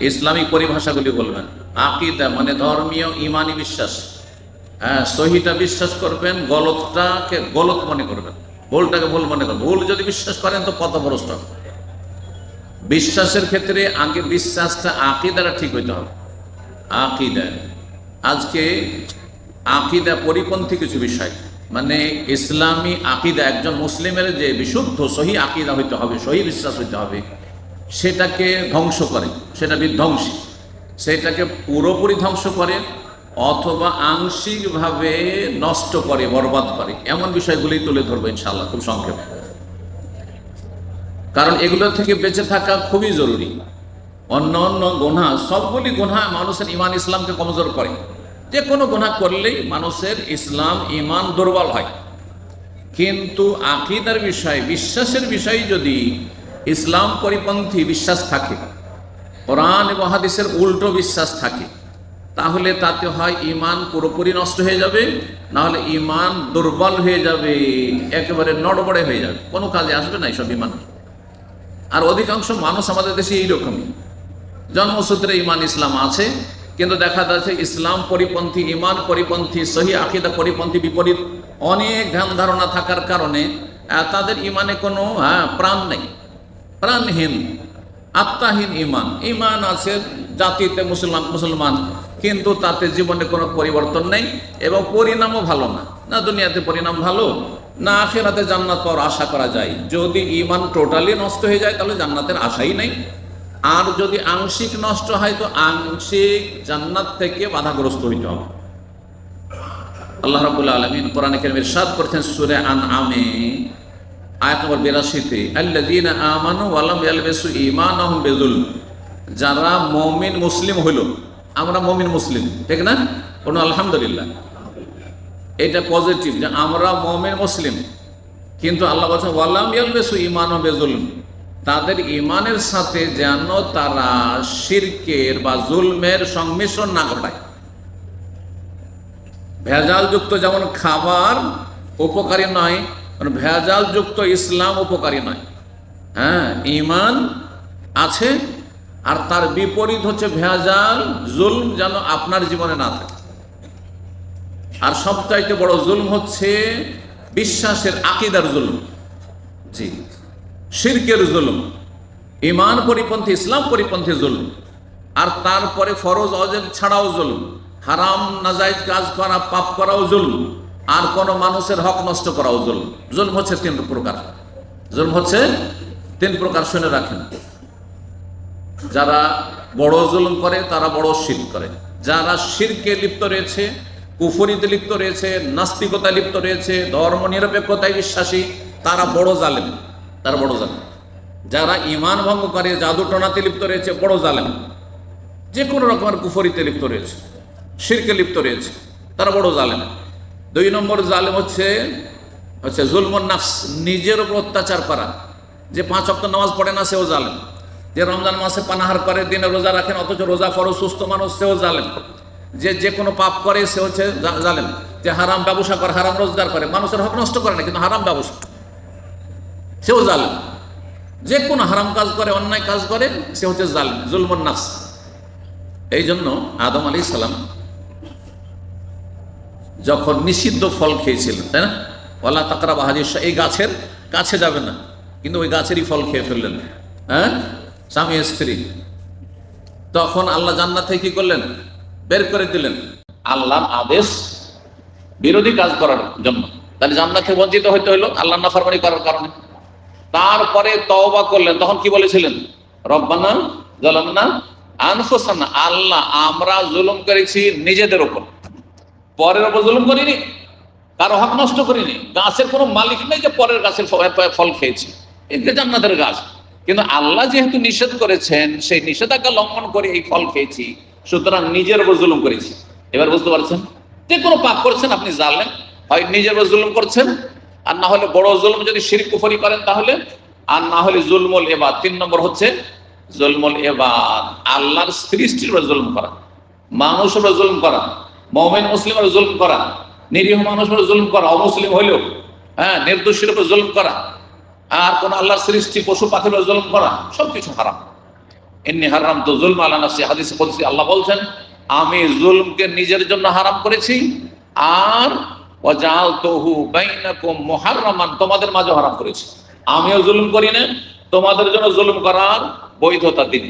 Islamic পরিভাষাগুলি বলবেন। আকিদা মানে ধর্মীয় ইমানি বিশ্বাস। হ্যাঁ সহিটা বিশ্বাস করবেন, গলতটাকে গলত মনে করবেন। ভুলটাকে ভুল মনে করবেন। ভুল যদি বিশ্বাস করেন তো কত ভরসটা বিশ্বাসের ক্ষেত্রে আগে বিশ্বাসটা আকিদাটা ঠিক হইতে হবে। আকিদা। আজকে আকিদা পরিপন্থী কিছু বিষয়। মানে ইসলামী আকিদা একজন মুসলিমের যে বিশুদ্ধ সহি আকিদা হইতে হবে, সহি বিশ্বাস হইতে হবে। সেটাকে ধ্বংস করে, সেটা বিধ্বংসী। সেটাকে পুরোপুরি ধ্বংস করে অথবা আংশিকভাবে নষ্ট করে, বরবাদ করে। এমন বিষয়গুলি তুলে ধরবো ইনশাল্লাহ খুব সংক্ষেপে। কারণ এগুলো থেকে বেঁচে থাকা খুবই জরুরি। অন্য অন্য গোনা সবগুলি গোনা মানুষের ইমান ইসলামকে কমজোর করে। যে কোনো গোনা করলেই মানুষের ইসলাম ইমান দুর্বল হয়। কিন্তু আকিদার বিষয়, বিশ্বাসের বিষয় যদি ইসলাম পরিপন্থী বিশ্বাস থাকে। কোরআন এবং হাদিসের উল্টো বিশ্বাস থাকে। তাহলে তাতে হয় ইমান পুরোপুরি নষ্ট হয়ে যাবে নাহলে ইমান দুর্বল হয়ে যাবে একেবারে নড়বড়ে হয়ে যাবে। কোনো কাজে আসবে না এইসব ইমান আর অধিকাংশ মানুষ আমাদের দেশে এইরকমই জন্মসূত্রে ইমান ইসলাম আছে কিন্তু দেখা যাচ্ছে ইসলাম পরিপন্থী ইমান পরিপন্থী সহি আকিদা পরিপন্থী বিপরীত অনেক ধ্যান ধারণা থাকার কারণে তাদের ইমানে কোনো হ্যাঁ, প্রাণ নেই। প্রাণহীন, আত্মাহীন ইমান। ইমান আছে জাতিতে মুসলমান মুসলমান, কিন্তু তাতে জীবনে কোনো পরিবর্তন নেই এবং পরিণামও ভালো না। না দুনিয়াতে পরিণাম ভালো, না আখেরাতে জান্নাত পাওয়ার আশা করা যায়। যদি ইমান টোটালি নষ্ট হয়ে যায়, তাহলে জান্নাতের আশাই নেই। আর যদি আংশিক নষ্ট হয়, তো আংশিক জান্নাত থেকে বাধাগ্রস্ত হইতে হবে। আল্লাহ রাবুল আলমিন কোরআন কেরমের সাদ করছেন, সুরে আন আমে আয়াত নম্বর বিরাশিতে, আল্লাযীনা আমানু ওয়ালাম ইয়ালবিসু ঈমানাহুম বিযুল যারা মুমিন মুসলিম হইল, আমরা মুমিন মুসলিম, ঠিক না? কোন আলহামদুলিল্লাহ। এটা পজিটিভ যে আমরা মুমিন মুসলিম, কিন্তু আল্লাহ বলছেন ওয়ালাম ইয়ালবিসু ঈমানাহুম বিযুল তাদের ইমানের সাথে যেন তারা শিরকের বা জুলমের সংমিশ্রণ না ঘটায়। ভেজালযুক্ত যেমন খাবার উপকারী নয় মানে ভেজালযুক্ত ইসলাম উপকারী নয়। হ্যাঁ ইমান আছে, আর তার বিপরীত হচ্ছে ভেজাল, জুলম যেন আপনার জীবনে না থাকে। আর সবচাইতে বড় জুলম হচ্ছে বিশ্বাসের আকিদার জুলম। জি, শিরকের জুলম ইমান পরিপন্থী, ইসলাম পরিপন্থী জুলম, আর তারপরে ফরজ অজেব ছাড়াও জুলম, হারাম নাজাইজ কাজ করা, পাপ করাও জুলম। আর কোন মানুষের হক নষ্ট করাও জুলম। জুলম হচ্ছে তিন প্রকার। জুলম হচ্ছে তিন প্রকার শুনে রাখেন। যারা বড় জুলুম করে, তারা বড় শির করে। যারা শিরকে লিপ্ত রয়েছে, কুফরিতে লিপ্ত রয়েছে, নাস্তিকতায় লিপ্ত রয়েছে, ধর্ম নিরপেক্ষতায় বিশ্বাসী, তারা বড় জালেম। তারা বড় জালেম। যারা ইমান ভঙ্গ করে জাদু টনাতে লিপ্ত রয়েছে, বড় জালেম। যে কোনো রকমের কুফরিতে লিপ্ত রয়েছে, শিরকে লিপ্ত রয়েছে, তারা বড় জালেম। দুই নম্বর জালেম হচ্ছে হচ্ছে জুলমন নাফস, নিজের উপর অত্যাচার করা। যে পাঁচ অক্ট নামাজ পড়ে না, সেও জালেম। যে রমজান মাসে পানাহার করে, দিনে রোজা রাখেন অথচ রোজা ফরজ, সুস্থ মানুষ, সেও জালেম। যে যে কোনো পাপ করে, সে হচ্ছে জালেম। যে হারাম ব্যবসা করে, হারাম রোজগার করে, মানুষের হক নষ্ট করে না, কিন্তু হারাম ব্যবসা। সেও জালেম। যে কোনো হারাম কাজ করে, অন্যায় কাজ করে, সে হচ্ছে জালেম, জুলমন নাফস। এই জন্য আদম আলী সালাম যখন নিষিদ্ধ ফল খেয়েছিলেন, তাই না? ওলা তাকরা বাহাজির এই গাছের কাছে যাবে না, কিন্তু ওই গাছেরই ফল খেয়ে ফেললেন হ্যাঁ? স্বামী স্ত্রী। তখন আল্লাহ জান্নাত থেকে কি করলেন? বের করে দিলেন। আল্লাহর আদেশ বিরোধী কাজ করার জন্য। তাহলে জান্নাত থেকে বঞ্চিত হইতে হইল আল্লাহ নাফরমানি করার কারণে। তারপরে তওবা করলেন, তখন কি বলেছিলেন? রব্বানা জালামনা আনফুসানা, আল্লাহ, আমরা জুলুম করেছি নিজেদের উপর। পরের ওপর জুলুম করিনি, কারও হক নষ্ট করিনি। গাছের কোনো মালিক নেই যে পরের গাছের ফল খেয়েছি। এটা জান্নাতের গাছ। কিন্তু আল্লাহ যেহেতু নিষেধ করেছেন, সেই নিষেধাজ্ঞা লঙ্ঘন করে এই ফল খেয়েছি, সুতরাং নিজের ওপর জুলুম করেছি। এবার বুঝতে পারছেন? যে কোনো পাপ করছেন, আপনি জানলেন হয় নিজের উপর জুলুম করছেন, আর না হলে বড় জুলুম যদি শিরিক কুফরি করেন তাহলে, আর না হলে জুলমুল এবাদ। তিন নম্বর হচ্ছে জুলমুল এবাদ। আল্লাহর সৃষ্টির জুলুম করা। মানুষের জুলুম করা। মমিন মুসলিমের জুলুম করা, নিরীহ মানুষের জুলুম করা, অমুসলিম হইলেও হ্যাঁ নির্দোষীর উপর জুলুম করা, আর কোন আল্লাহর সৃষ্টি, পশু পাখির উপর জুলুম করা, সবকিছু হারাম। এমনি হারাম তো জুলম আলা নাফসি, হাদিস আল্লাহ বলছেন, আমি জুলমকে নিজের জন্য হারাম করেছি, আর ওয়াজাল তহু বাইনাকুম তোমাদের মাঝে হারাম করেছি। আমিও জুলুম করি না তোমাদের জন্য জুলুম করার বৈধতা দিন